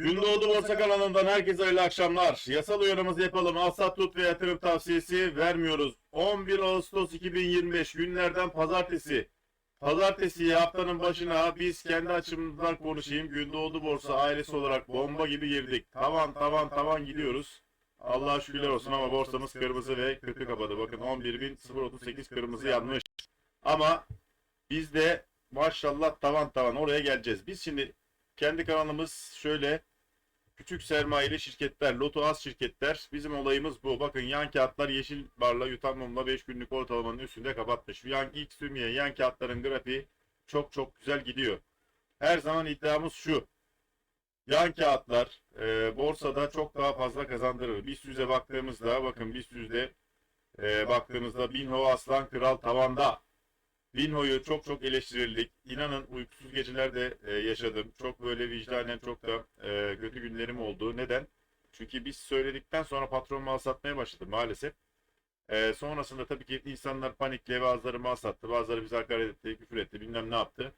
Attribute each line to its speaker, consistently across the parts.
Speaker 1: Gündoğdu Borsa kanalından herkese hayırlı akşamlar. Yasal uyarımızı yapalım. Alsat tut ve yatırım tavsiyesi vermiyoruz. 11 Ağustos 2025 günlerden pazartesi. Pazartesi haftanın başına biz kendi açımızdan konuşayım. Gündoğdu Borsa ailesi olarak bomba gibi girdik. Tavan tavan tavan gidiyoruz. Allah'a şükürler olsun ama borsamız kırmızı ve kötü kapadı. Bakın 11.038 kırmızı yanmış. Ama biz de maşallah tavan tavan oraya geleceğiz. Biz şimdi kendi kanalımız şöyle küçük sermayeli şirketler, loto az şirketler. Bizim olayımız bu. Bakın yan kağıtlar yeşil barla yutan mumla 5 günlük ortalamanın üstünde kapatmış. Yan ilk sürmeye yan kağıtların grafiği çok çok güzel gidiyor. Her zaman iddiamız şu. Yan kağıtlar e, borsada çok daha fazla kazandırır. BIST 100'e baktığımızda bakın BIST 100'de e, baktığımızda Binho Aslan Kral tavanda. Binho'yu çok çok eleştirildik. İnanın uykusuz geceler de e, yaşadım. Çok böyle vicdanen çok da e, kötü günlerim oldu. Neden? Çünkü biz söyledikten sonra patron mal satmaya başladı maalesef. E, sonrasında tabii ki insanlar panikle bazıları mal sattı. Bazıları bize hakaret etti, küfür etti, bilmem ne yaptı.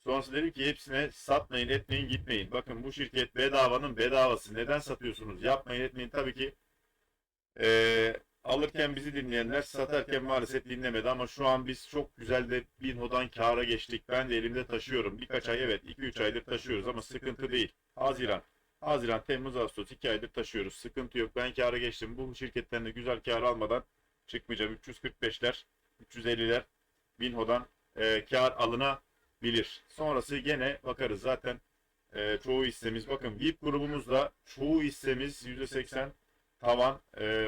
Speaker 1: Sonrasında dedim ki hepsine satmayın, etmeyin, gitmeyin. Bakın bu şirket bedavanın bedavası. Neden satıyorsunuz? Yapmayın, etmeyin. Tabii ki e, alırken bizi dinleyenler satarken maalesef dinlemedi ama şu an biz çok güzel de Binho'dan kâra geçtik. Ben de elimde taşıyorum. Birkaç ay evet 2-3 aydır taşıyoruz ama sıkıntı değil. Haziran. Haziran, Temmuz, Ağustos 2 aydır taşıyoruz. Sıkıntı yok. Ben kâra geçtim. Bu şirketten de güzel kâr almadan çıkmayacağım. 345'ler, 350'ler Binho'dan e, kâr alınabilir. Sonrası gene bakarız. Zaten e, çoğu hissemiz bakın VIP grubumuzda çoğu hissemiz %80 tavan.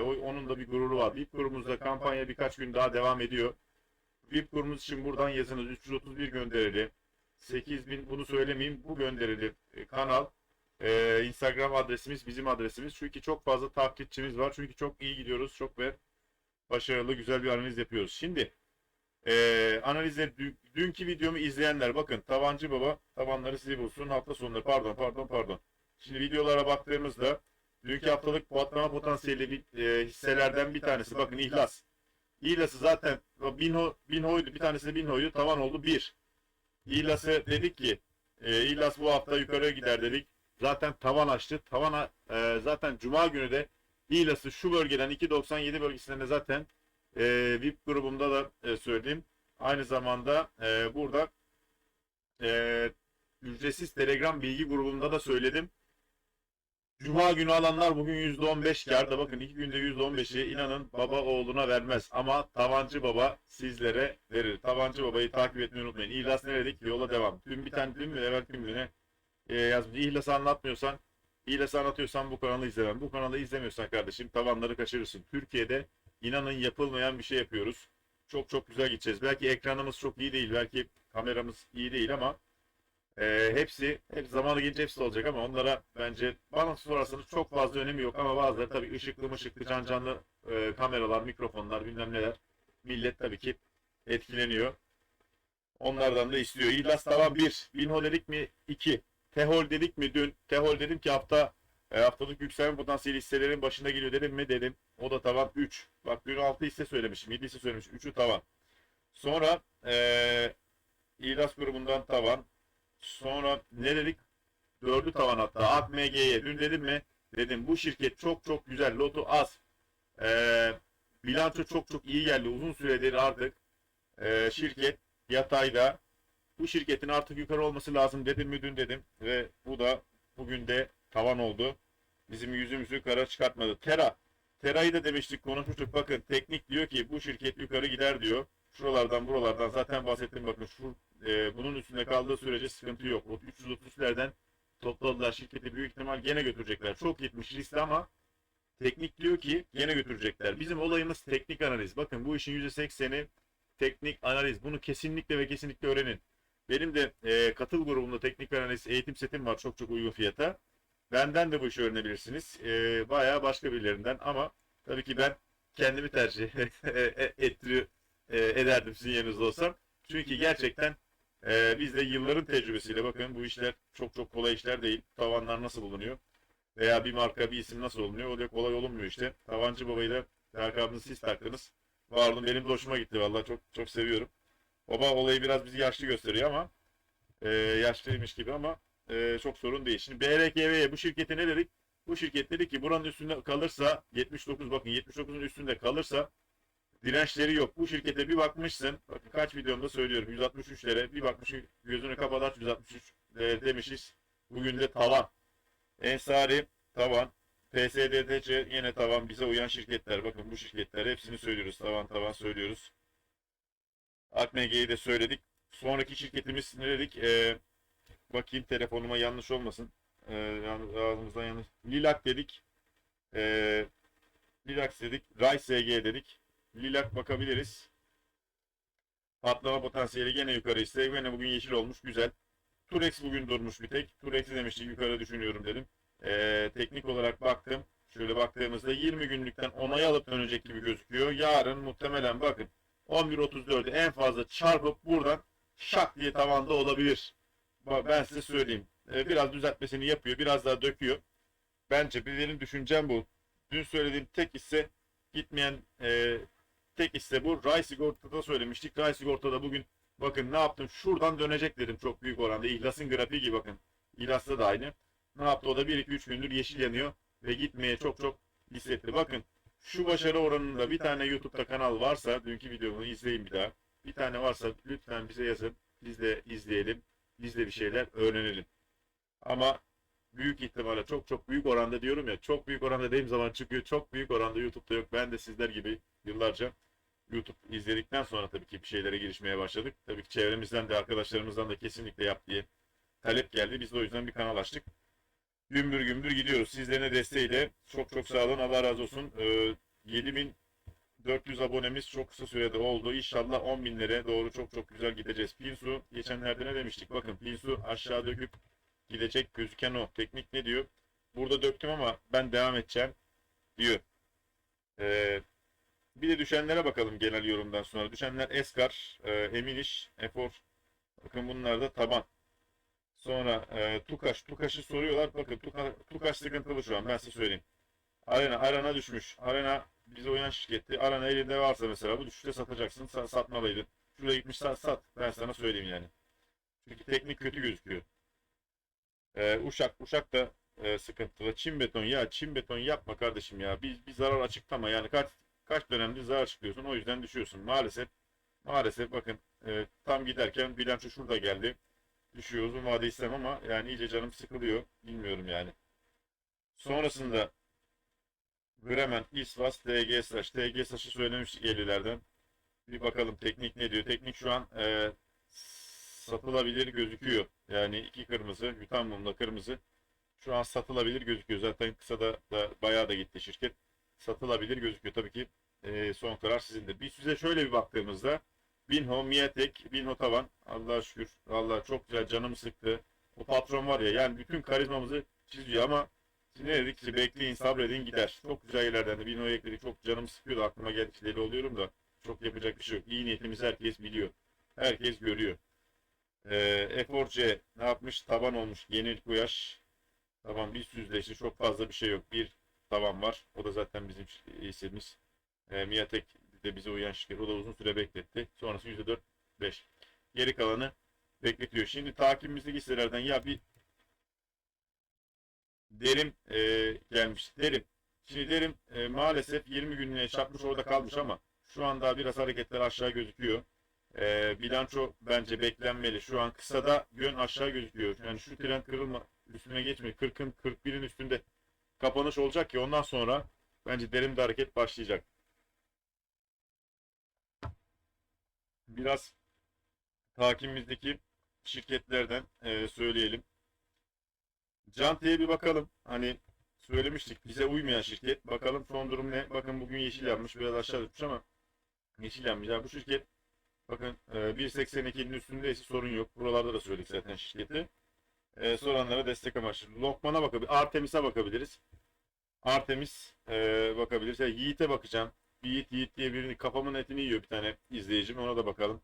Speaker 1: O- onun da bir gururu var. VIP grubumuzda kampanya birkaç gün daha devam ediyor. VIP grubumuz için buradan yazınız 331 gönderili. 8000 bunu söylemeyeyim bu gönderili e, kanal. Ee, Instagram adresimiz bizim adresimiz. Çünkü çok fazla takipçimiz var. Çünkü çok iyi gidiyoruz. Çok ve başarılı güzel bir analiz yapıyoruz. Şimdi e, analizleri dü- dünkü videomu izleyenler bakın Tavancı Baba tavanları sizi bulsun hafta sonları pardon pardon pardon. Şimdi videolara baktığımızda Dünkü haftalık patlama potansiyeli bir, e, hisselerden bir tanesi. Bakın İhlas. İhlas'ı zaten Binho, Binho'ydu. Bir tanesi Binho'ydu. Tavan oldu. Bir. İhlas'ı dedik ki e, İhlas bu hafta yukarıya gider dedik. Zaten tavan açtı. Tavan e, zaten Cuma günü de İhlas'ı şu bölgeden 2.97 bölgesinden de zaten e, VIP grubumda da e, söyleyeyim. Aynı zamanda e, burada e, ücretsiz Telegram bilgi grubumda da söyledim. Cuma günü alanlar bugün %15 karda. Bakın iki günde %15'i inanın baba oğluna vermez. Ama Tavancı Baba sizlere verir. Tavancı Baba'yı takip etmeyi unutmayın. İhlas ne dedik? Yola devam. Dün bir tane dün mü evvel gün güne e, yazmış. İhlas'ı anlatmıyorsan, İhlas'ı anlatıyorsan bu kanalı izlemem. Bu kanalı izlemiyorsan kardeşim tavanları kaçırırsın. Türkiye'de inanın yapılmayan bir şey yapıyoruz. Çok çok güzel gideceğiz. Belki ekranımız çok iyi değil. Belki kameramız iyi değil ama ee, hepsi, hep zamanı gelince hepsi olacak ama onlara bence bana sorarsanız çok fazla önemi yok ama bazıları tabii ışıklı mışıklı can canlı e, kameralar, mikrofonlar bilmem neler. Millet tabii ki etkileniyor. Onlardan da istiyor. İhlas tamam 1. Binho dedik mi 2. Tehol dedik mi dün? Tehol dedim ki hafta e, haftalık yükselme potansiyeli hisselerin başında geliyor dedim mi dedim. O da tavan 3. Bak dün 6 hisse söylemişim. 7 hisse söylemişim. 3'ü tavan. Sonra e, İhlas grubundan tavan. Sonra ne dedik? Dördü tavan hatta. AKMG'ye dün dedim mi? Dedim bu şirket çok çok güzel. Lotu az. Ee, bilanço çok çok iyi geldi. Uzun süredir artık ee, şirket yatayda. Bu şirketin artık yukarı olması lazım dedim mi dün dedim. Ve bu da bugün de tavan oldu. Bizim yüzümüzü kara çıkartmadı. Tera. Tera'yı da demiştik konuşmuştuk. Bakın teknik diyor ki bu şirket yukarı gider diyor. Şuralardan buralardan zaten bahsettim bakın şu e, bunun üstünde kaldığı sürece sıkıntı yok. O 330'lerden topladılar şirketi büyük ihtimal gene götürecekler. Çok gitmiş riskli ama teknik diyor ki gene götürecekler. Bizim olayımız teknik analiz. Bakın bu işin %80'i teknik analiz. Bunu kesinlikle ve kesinlikle öğrenin. Benim de e, katıl grubumda teknik analiz eğitim setim var çok çok uygun fiyata. Benden de bu işi öğrenebilirsiniz. E, bayağı başka birilerinden ama tabii ki ben kendimi tercih ettiriyor, e, ederdim sizin yerinizde olsam. Çünkü gerçekten ee, biz de yılların tecrübesiyle bakın bu işler çok çok kolay işler değil. Tavanlar nasıl bulunuyor? Veya bir marka bir isim nasıl olunuyor? Öyle kolay olunmuyor işte. Tavancı babayı da lakabını siz taktınız. Vardım benim de hoşuma gitti vallahi çok çok seviyorum. Baba olayı biraz bizi yaşlı gösteriyor ama e, yaşlıymış gibi ama e, çok sorun değil. Şimdi BRKV'ye bu şirketi ne dedik? Bu şirket dedi ki buranın üstünde kalırsa 79 bakın 79'un üstünde kalırsa dirençleri yok. Bu şirkete bir bakmışsın. Bakın kaç videomda söylüyorum 163'lere bir bakmışsın gözünü kapat aç 163 demişiz. Bugün de tavan. Ensari tavan. PSDTC yine tavan bize uyan şirketler. Bakın bu şirketler hepsini söylüyoruz. Tavan tavan söylüyoruz. Akmege'yi de söyledik. Sonraki şirketimiz ne dedik? Ee, bakayım telefonuma yanlış olmasın. Ee, yalnız ağzımızdan yanlış. Lilak dedik. Ee, Lilax dedik. Ray SG dedik. Lilak bakabiliriz. Patlama potansiyeli gene yukarı ise gene bugün yeşil olmuş. Güzel. Turex bugün durmuş bir tek. Turex'i demiştik yukarı düşünüyorum dedim. Ee, teknik olarak baktım. Şöyle baktığımızda 20 günlükten onay alıp dönecek gibi gözüküyor. Yarın muhtemelen bakın 11.34'ü en fazla çarpıp buradan şak diye tavanda olabilir. Ben size söyleyeyim. Ee, biraz düzeltmesini yapıyor. Biraz daha döküyor. Bence benim düşüncem bu. Dün söylediğim tek hisse gitmeyen e, tek hisse bu. Ray Sigorta'da söylemiştik. Ray Sigorta'da bugün bakın ne yaptım. Şuradan dönecek dedim çok büyük oranda. İhlas'ın grafiği gibi bakın. İhlas'ta da aynı. Ne yaptı? O da 1-2-3 gündür yeşil yanıyor ve gitmeye çok çok hissetti. Bakın şu başarı oranında bir tane YouTube'da kanal varsa dünkü videomu izleyin bir daha. Bir tane varsa lütfen bize yazın. Biz de izleyelim. Biz de bir şeyler öğrenelim. Ama büyük ihtimalle çok çok büyük oranda diyorum ya çok büyük oranda dediğim zaman çıkıyor. Çok büyük oranda YouTube'da yok. Ben de sizler gibi yıllarca YouTube izledikten sonra tabii ki bir şeylere girişmeye başladık. Tabii ki çevremizden de arkadaşlarımızdan da kesinlikle yap diye talep geldi. Biz de o yüzden bir kanal açtık. Gümbür gümbür gidiyoruz. Sizlerin de desteğiyle çok çok sağ olun. Allah razı olsun. Ee, 7400 abonemiz çok kısa sürede oldu. İnşallah 10 binlere doğru çok çok güzel gideceğiz. Pinsu geçenlerde ne demiştik? Bakın Pinsu aşağı döküp gidecek gözüken o. Teknik ne diyor? Burada döktüm ama ben devam edeceğim diyor. Ee, bir de düşenlere bakalım genel yorumdan sonra. Düşenler Eskar, e, Eminiş, Efor. Bakın bunlar da taban. Sonra e, Tukaş. Tukaş'ı soruyorlar. Bakın Tuka, Tukaş sıkıntılı şu an ben size söyleyeyim. Arena, Arena düşmüş. Arena bize uyan şirketti. Arena elinde varsa mesela bu düşüşte satacaksın. Sa- satmalıydın. Şuraya gitmiş sat, sat. Ben sana söyleyeyim yani. Çünkü teknik kötü gözüküyor. E, Uşak. Uşak da e, sıkıntılı. Çim beton ya çim beton yapma kardeşim ya. Bir, bir zarar açıklama yani kaç kaç dönemdir zarar çıkıyorsun o yüzden düşüyorsun. Maalesef maalesef bakın e, tam giderken bilanço şurada geldi. Düşüyor uzun vade istemem ama yani iyice canım sıkılıyor. Bilmiyorum yani. Sonrasında Bremen, İsvas, TG Saç. TG Saç'ı söylemiştik 50'lerden. Bir bakalım teknik ne diyor. Teknik şu an e, satılabilir gözüküyor. Yani iki kırmızı, yutan mumla kırmızı. Şu an satılabilir gözüküyor. Zaten kısa da, da bayağı da gitti şirket. Satılabilir gözüküyor. Tabii ki e, son karar sizindir. Biz size şöyle bir baktığımızda Binho, Miatek, Binho Tavan. Allah'a şükür. Allah çok güzel canımı sıktı. O patron var ya yani bütün karizmamızı çiziyor ama siz ne dedik ki bekleyin sabredin gider. Çok güzel yerlerden de Binho'yu ekledik. Çok canım sıkıyordu aklıma geldikçe deli oluyorum da. Çok yapacak bir şey yok. İyi niyetimizi herkes biliyor. Herkes görüyor. Ee, F4C ne yapmış? Taban olmuş. Yeni Kuyaş. Tamam bir yüzleşti. Çok fazla bir şey yok. Bir tavan var. O da zaten bizim hissemiz. E, Miatek de bize uyan şirket. O da uzun süre bekletti. Sonrası %4 5. Geri kalanı bekletiyor. Şimdi takibimizdeki hisselerden ya bir derim e, gelmiş. Derim. Şimdi derim e, maalesef 20 günlüğüne çarpmış orada kalmış ama şu anda biraz hareketler aşağı gözüküyor. E, bilanço bence beklenmeli. Şu an kısada yön aşağı gözüküyor. Yani şu trend kırılma üstüne geçmiyor. 40'ın 41'in üstünde kapanış olacak ki ondan sonra bence derin bir hareket başlayacak. Biraz takibimizdeki şirketlerden e, söyleyelim. Canti'ye bir bakalım. Hani söylemiştik bize uymayan şirket. Bakalım son durum ne? Bakın bugün yeşil yanmış. Biraz aşağı düşmüş ama yeşil yanmış. Yani bu şirket bakın e, 1.82'nin üstündeyse sorun yok. Buralarda da söyledik zaten şirketi. E, soranlara destek amaçlı. Lokman'a bakabiliriz. Artemis'e bakabiliriz. Artemis e, bakabiliriz. Yani Yiğit'e bakacağım. Yiğit Yiğit diye birini kafamın etini yiyor bir tane izleyicim. Ona da bakalım.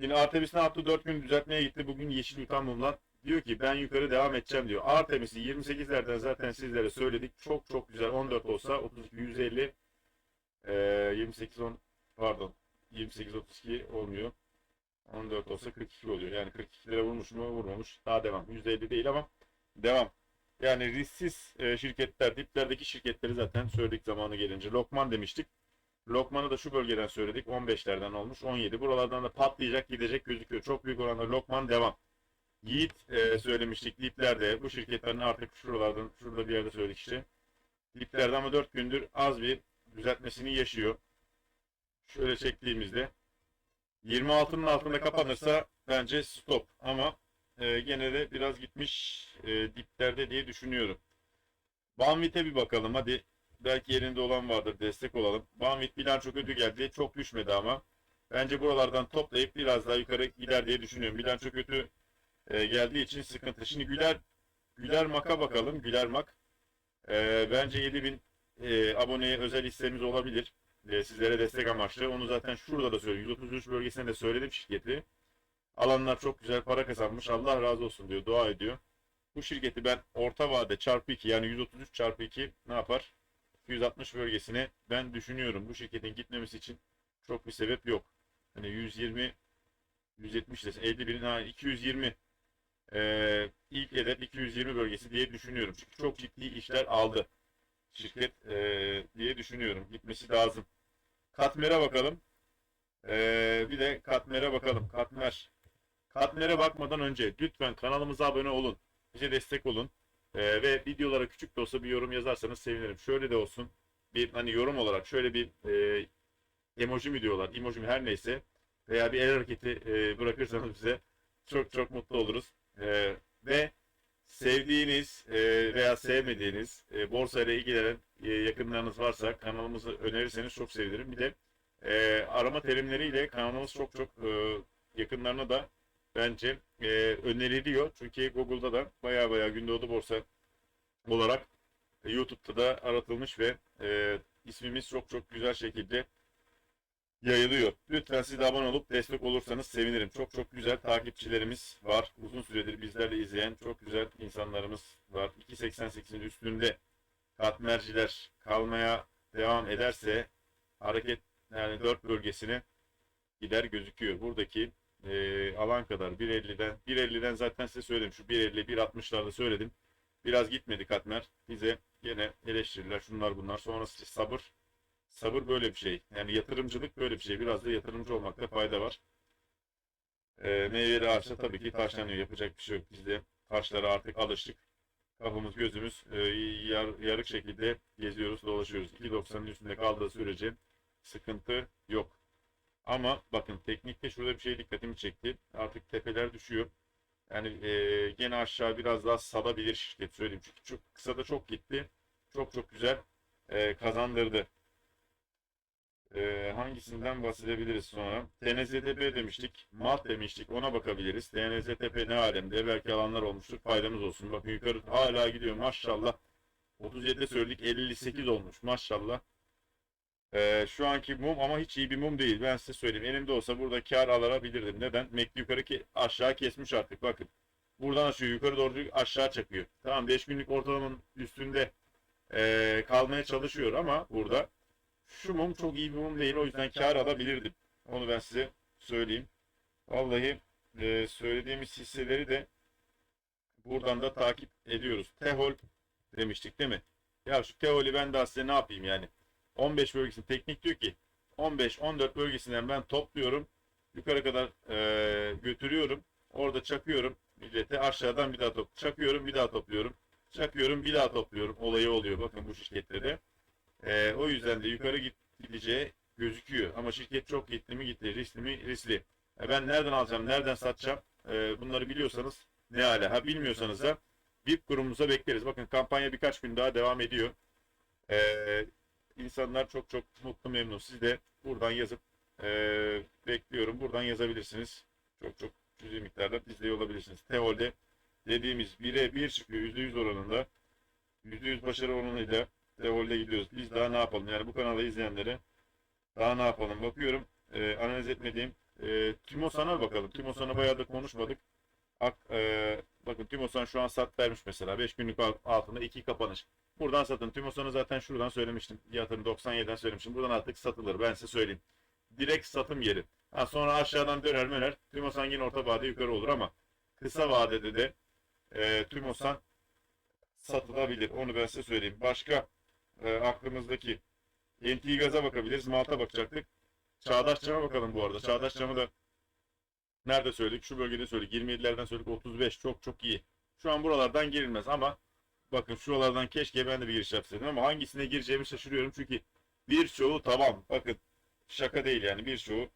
Speaker 1: Şimdi Artemis ne yaptı? 4 gün düzeltmeye gitti. Bugün yeşil yutan mumlar. Diyor ki ben yukarı devam edeceğim diyor. Artemis'i 28'lerden zaten sizlere söyledik. Çok çok güzel. 14 olsa 32 150 e, 28 10 pardon 28 32 olmuyor. 14 olsa 42 oluyor. Yani 42 lira vurmuş mu vurmamış. Daha devam. %50 değil ama devam. Yani risksiz e, şirketler, diplerdeki şirketleri zaten söyledik zamanı gelince. Lokman demiştik. Lokman'ı da şu bölgeden söyledik. 15'lerden olmuş. 17. Buralardan da patlayacak gidecek gözüküyor. Çok büyük oranda Lokman devam. Yiğit e, söylemiştik. Diplerde bu şirketlerin artık şuralardan şurada bir yerde söyledik işte. Diplerde ama 4 gündür az bir düzeltmesini yaşıyor. Şöyle çektiğimizde 26'nın altında kapanırsa bence stop. Ama e, gene de biraz gitmiş e, diplerde diye düşünüyorum. Banvit'e bir bakalım hadi. Belki yerinde olan vardır destek olalım. Banvit bilanço kötü geldi. Çok düşmedi ama. Bence buralardan toplayıp biraz daha yukarı gider diye düşünüyorum. Bilanço kötü e, geldiği için sıkıntı. Şimdi Güler Güler Mak'a bakalım. Güler Mak. E, bence 7000 e, aboneye özel hissemiz olabilir. Sizlere destek amaçlı. Onu zaten şurada da söylüyorum. 133 bölgesinde de söyledim şirketi. Alanlar çok güzel para kazanmış. Allah razı olsun diyor. Dua ediyor. Bu şirketi ben orta vade çarpı 2 yani 133 çarpı 2 ne yapar? 160 bölgesine ben düşünüyorum. Bu şirketin gitmemesi için çok bir sebep yok. Hani 120 170 desin 50 bin ha 220 ee, ilk hedef 220 bölgesi diye düşünüyorum. Çünkü çok ciddi işler aldı şirket ee, diye düşünüyorum. Gitmesi lazım. Katmer'e bakalım. Ee, bir de Katmer'e bakalım. Katmer. Katmer'e bakmadan önce lütfen kanalımıza abone olun. Bize destek olun. Ee, ve videolara küçük de olsa bir yorum yazarsanız sevinirim. Şöyle de olsun. Bir hani yorum olarak şöyle bir e, emoji mi diyorlar, emoji mi her neyse veya bir el hareketi e, bırakırsanız bize çok çok mutlu oluruz. E, ve sevdiğiniz e, veya sevmediğiniz e, borsa ile ilgilenen e, yakınlarınız varsa kanalımızı önerirseniz çok sevinirim. Bir de e, arama terimleriyle kanalımız çok çok e, yakınlarına da bence e, öneriliyor. Çünkü Google'da da baya baya Gündoğdu Borsa olarak e, YouTube'da da aratılmış ve e, ismimiz çok çok güzel şekilde yayılıyor. Lütfen siz de abone olup destek olursanız sevinirim. Çok çok güzel takipçilerimiz var. Uzun süredir bizlerle izleyen çok güzel insanlarımız var. 2.88'in üstünde katmerciler kalmaya devam ederse hareket yani 4 bölgesine gider gözüküyor. Buradaki e, alan kadar 1.50'den 1.50'den zaten size söyledim. Şu 1.50 1.60'larda söyledim. Biraz gitmedi katmer. Bize gene eleştiriler şunlar bunlar. Sonrası sabır. Sabır böyle bir şey. Yani yatırımcılık böyle bir şey. Biraz da yatırımcı olmakta fayda var. E, meyveli ağaçta tabii ki taşlanıyor. Yapacak bir şey yok. Biz de taşlara artık alıştık. Kafamız gözümüz e, yar, yarık şekilde geziyoruz, dolaşıyoruz. 2.90'ın üstünde kaldığı sürece sıkıntı yok. Ama bakın teknikte şurada bir şey dikkatimi çekti. Artık tepeler düşüyor. Yani e, gene aşağı biraz daha salabilir şirket söyleyeyim. Çünkü çok kısa da çok gitti. Çok çok güzel e, kazandırdı. E, hangisinden bahsedebiliriz sonra? TNZTP demiştik. MAT demiştik. Ona bakabiliriz. TNZTP ne alemde? Belki alanlar olmuştur. Faydamız olsun. Bakın yukarı hala gidiyor. Maşallah. 37'de söyledik. 58 olmuş. Maşallah. Ee, şu anki mum ama hiç iyi bir mum değil. Ben size söyleyeyim. Elimde olsa burada kar alabilirdim. Neden? MACD yukarı ki aşağı kesmiş artık. Bakın. Buradan aşağı yukarı doğru aşağı çakıyor. Tamam 5 günlük ortalamanın üstünde ee, kalmaya çalışıyor ama burada şu mum çok iyi bir mum değil. O yüzden kar alabilirdim. Onu ben size söyleyeyim. Vallahi ee, söylediğimiz hisseleri de buradan da takip ediyoruz. Tehol demiştik değil mi? Ya şu Tehol'i ben daha size ne yapayım yani? 15 bölgesini teknik diyor ki 15-14 bölgesinden ben topluyorum. Yukarı kadar e, götürüyorum. Orada çakıyorum. Millete aşağıdan bir daha top çakıyorum bir daha topluyorum. Çakıyorum bir daha topluyorum. Olayı oluyor bakın bu şirkette de. E, o yüzden de yukarı git, gideceği gözüküyor. Ama şirket çok gitti mi gitti. Riskli mi riskli. E, ben nereden alacağım nereden satacağım e, bunları biliyorsanız ne hala. Ha bilmiyorsanız da VIP grubumuza bekleriz. Bakın kampanya birkaç gün daha devam ediyor. Eee insanlar çok çok mutlu memnun. Siz de buradan yazıp e, bekliyorum. Buradan yazabilirsiniz. Çok çok cüzi miktarda izliyor olabilirsiniz. Teol'de dediğimiz 1'e 1 çıkıyor %100 oranında. %100 başarı oranıyla Teol'de gidiyoruz. Biz daha ne yapalım? Yani bu kanalı izleyenlere daha ne yapalım? Bakıyorum e, analiz etmediğim e, Timosan'a bakalım. Timosan'a bayağı da konuşmadık. Ak, e, bakın Timosan şu an sat vermiş mesela. 5 günlük altında 2 kapanış. Buradan satın. Timosan'ı zaten şuradan söylemiştim. Fiyatını 97'den söylemiştim. Buradan artık satılır. Ben size söyleyeyim. Direkt satım yeri. Ha, sonra aşağıdan döner möner. Tümosan yine orta vade yukarı olur ama kısa vadede de e, Tümosan satılabilir. Onu ben size söyleyeyim. Başka e, aklımızdaki NT gaza bakabiliriz. Malta bakacaktık. Çağdaş Cam'a bakalım bu arada. Çağdaş Cam'ı da nerede söyledik? Şu bölgede söyledik. 27'lerden söyledik. 35 çok çok iyi. Şu an buralardan girilmez ama bakın şuralardan keşke ben de bir giriş yapsaydım ama hangisine gireceğimi şaşırıyorum çünkü birçoğu tamam. Bakın şaka değil yani birçoğu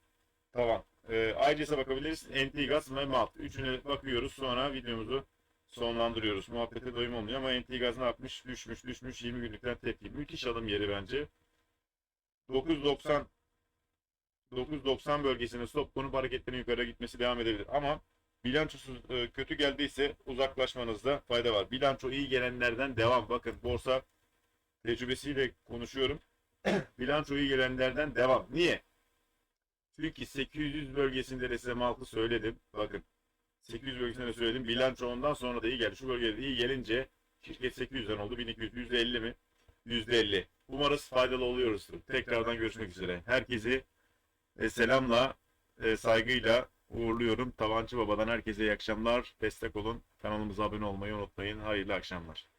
Speaker 1: tamam. Ee, ayrıca bakabiliriz. NT Gaz ve Malt. Üçüne bakıyoruz sonra videomuzu sonlandırıyoruz. Muhabbete doyum olmuyor ama NT Gaz ne yapmış? Düşmüş düşmüş 20 günlükten tepki. Müthiş alım yeri bence. 990 990 bölgesine stop konup hareketlerin yukarı gitmesi devam edebilir. Ama bilançosu e, kötü geldiyse uzaklaşmanızda fayda var. Bilanço iyi gelenlerden devam. Bakın borsa tecrübesiyle konuşuyorum. Bilanço iyi gelenlerden devam. Niye? Çünkü 800 bölgesinde de size maltı söyledim. Bakın 800 bölgesinde de söyledim. Bilanço ondan sonra da iyi geldi. Şu bölgede iyi gelince şirket 800'den oldu. 1200 %50 mi? %50. Umarız faydalı oluyoruzdur. Tekrardan görüşmek üzere. Herkesi e, selamla, e, saygıyla uğurluyorum. Tavancı Baba'dan herkese iyi akşamlar. Destek olun. Kanalımıza abone olmayı unutmayın. Hayırlı akşamlar.